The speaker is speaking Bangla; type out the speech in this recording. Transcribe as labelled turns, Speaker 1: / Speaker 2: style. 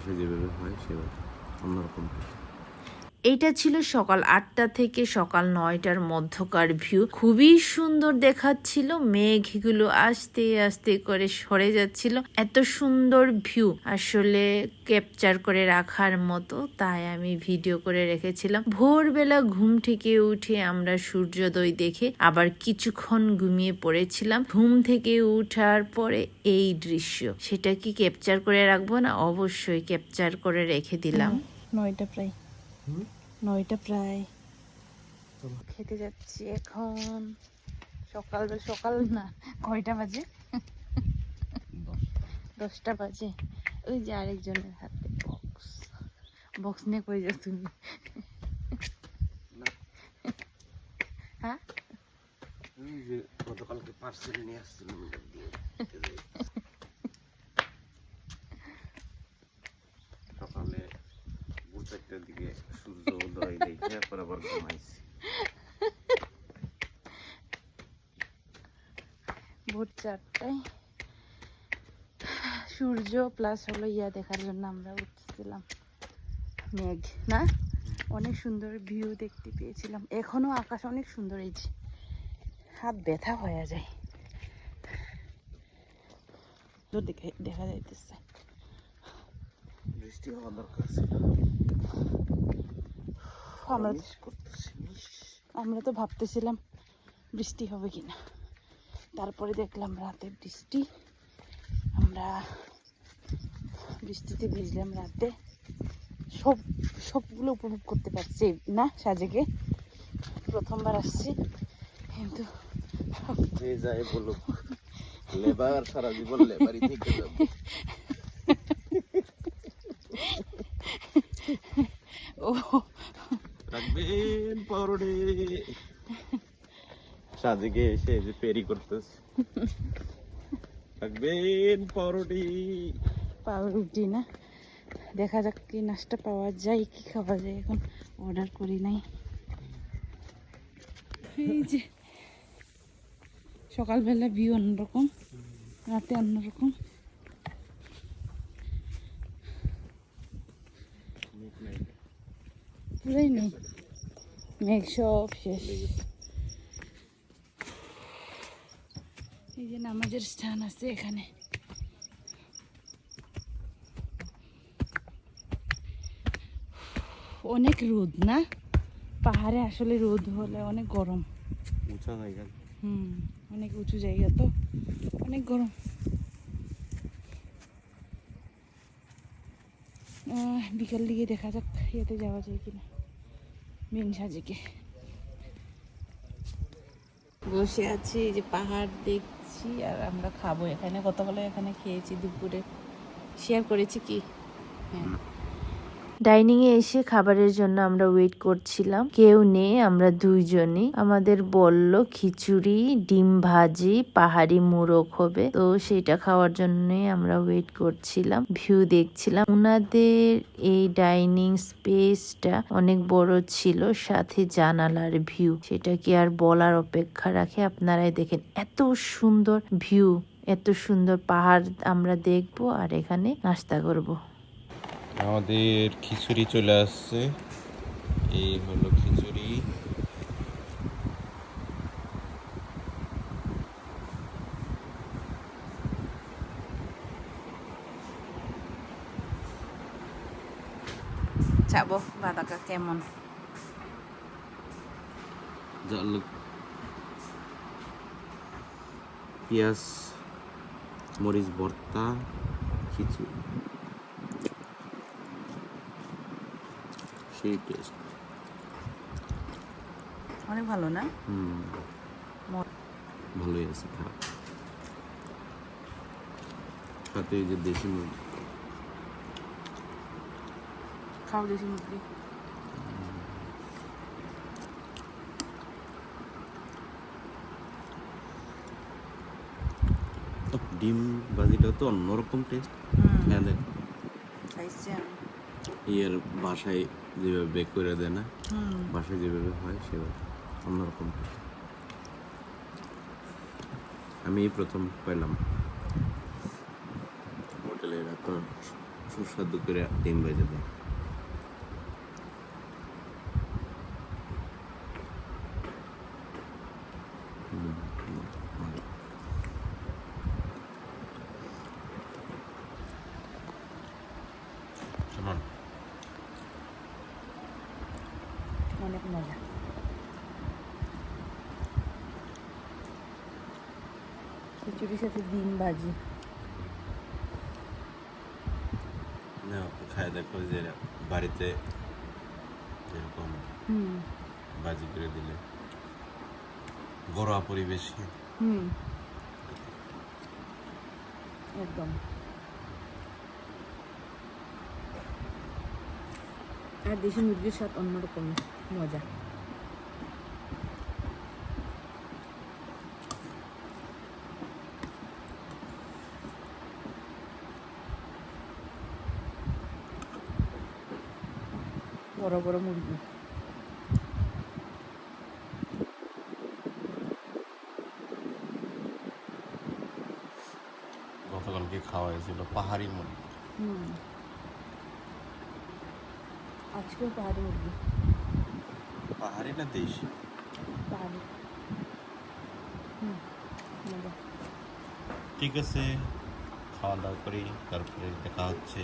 Speaker 1: বাসায় যেভাবে হয় সেভাবে অন্যরকম
Speaker 2: এইটা ছিল সকাল আটটা থেকে সকাল নয়টার মধ্যকার ভিউ। খুবই সুন্দর দেখাচ্ছিল, মেঘগুলো আস্তে আস্তে করে সরে যাচ্ছিল। এত সুন্দর ভিউ আসলে ক্যাপচার করে রাখার মতো, তাই আমি ভিডিও করে রেখেছিলাম। ভোরবেলা ঘুম থেকে উঠে আমরা সূর্যোদয় দেখে আবার কিছুক্ষণ ঘুমিয়ে পড়েছিলাম। ঘুম থেকে উঠার পরে এই দৃশ্য, সেটা কি ক্যাপচার করে রাখব না? অবশ্যই ক্যাপচার করে রেখে দিলাম। নয়টা প্রায়। নয়টা প্রায়। খেতে যাচ্ছি এখন। সকাল সকাল না কয়টা বাজে? দশটা বাজে। ওই যে আরেকজনের হাতে বক্স বক্স নিয়ে কই যাও তুমি? হ্যাঁ?
Speaker 1: গতকালকে পার্সেল নিয়ে আসছিলাম সকালে ভোর চারটার দিকে সূর্য উদয় দেখে পরে আবার ঘুমাইছি।
Speaker 2: ভোর চারটায় সূর্য প্লাস হলো ইয়া দেখার জন্য আমরা উঠছিলাম মেঘ না? অনেক সুন্দর ভিউ দেখতে পেয়েছিলাম। এখনও আকাশ অনেক সুন্দর এই হাত ব্যথা হয়ে যায়। দেখা যাইতেছে।
Speaker 1: বৃষ্টি হওয়া দরকার ছিল।
Speaker 2: আমরা আমরা তো ভাবতেছিলাম বৃষ্টি হবে কিনা। তারপরে দেখলাম রাতে বৃষ্টি। আমরা বৃষ্টিতে ভিজলাম রাতে। সব সবগুলো উপভোগ করতে পারছি না সাজেকে। প্রথমবার আসছি কিন্তু
Speaker 1: যায় বলুক লেবার সারা জীবন লেবারই থেকে যাবে।
Speaker 2: ও
Speaker 1: রাখবেন পাউরুটি। সাজিকে এসে যে পেরি করতেছে। রাখবেন পাউরুটি।
Speaker 2: পাউরুটি না? দেখা যাক কি নাস্তা পাওয়া যায় কি খাওয়া যায় এখন। অর্ডার করি নাই। যে সকালবেলা ভিউ অন্যরকম রাতে অন্যরকম। পুরাই নেই মেঘ সব শেষ এই যে নামাজের স্থান আছে এখানে। অনেক রোদ না? পাহাড়ে আসলে রোদ হলে অনেক গরম।
Speaker 1: উঁচা জায়গা।
Speaker 2: হুম অনেক উঁচু জায়গা তো। অনেক গরম। আহ, বিকাল দিকে দেখা যাক ইয়েতে যাওয়া যায় কিনা। মেন সাজেকে বসে আছি এই যে পাহাড় দেখছি আর আমরা খাব এখানে গতকালে এখানে খেয়েছি দুপুরে। শেয়ার করেছি কি? হ্যাঁ। ডাইনিং এ এসে খাবারের জন্য আমরা ওয়েট করছিলাম। কেউ নেই, আমরা দুইজনই। আমাদের বলল, খিচুড়ি, ডিম ভাজি, পাহাড়ি মুরগ হবে। তো সেটা খাওয়ার জন্যই আমরা ওয়েট করছিলাম। ভিউ দেখছিলাম। ওনাদের এই ডাইনিং স্পেসটা অনেক বড় ছিল, সাথে জানালার ভিউ। সেটা কি আর বলার অপেক্ষা রাখে? আপনারাই দেখেন, এত সুন্দর ভিউ, এত সুন্দর পাহাড় আমরা দেখব আর এখানে নাস্তা করব।
Speaker 1: আমাদের খিচুড়ি চলে আসছে। এই হলো খিচুড়ি।
Speaker 2: যাব বাদাকা কেমন?
Speaker 1: জল পেঁয়াজ মরিচ ভর্তা খিচুড়ি। সেই টেস্ট
Speaker 2: অনেক ভালো না?
Speaker 1: হুম। ভালোই আছে খারাপ। সাথে এই যে দেশি মুরগি।
Speaker 2: খাও দেশি মুরগি।
Speaker 1: ডিম বাজিটা তো অন্যরকম টেস্ট হ্যাঁ দেখ। ইয়ের বাসায় যেভাবে বেক করে দেয় না বাসায় যেভাবে হয় সেভাবে অন্যরকম। আমি প্রথম পেলাম হোটেলের এত সুস্বাদু করে ডিম ভেজে দেয় হুম, ভালো। শুনুন
Speaker 2: অনেক মজা। খিচুড়ির সাথে ডিম ভাজি।
Speaker 1: না খায় দেখো যে বাড়িতে এরকম
Speaker 2: হুম।
Speaker 1: বাজি করে দিলে। ঘরোয়া পরিবেশে।
Speaker 2: হুম। একদম। আর দেশি মুরগির স্বাদ অন্যরকম মজা। বড় বড় মুরগি।
Speaker 1: গতকালকে খাওয়া হয়েছিল পাহাড়ি মুরগি।
Speaker 2: হুম। আজকেও পাহাড়ি মুরগি।
Speaker 1: পাহাড়ি না দেশি
Speaker 2: পাহাড়ি হুম মজা
Speaker 1: ঠিক আছে খাওয়া দাওয়া করি তারপরে দেখা হচ্ছে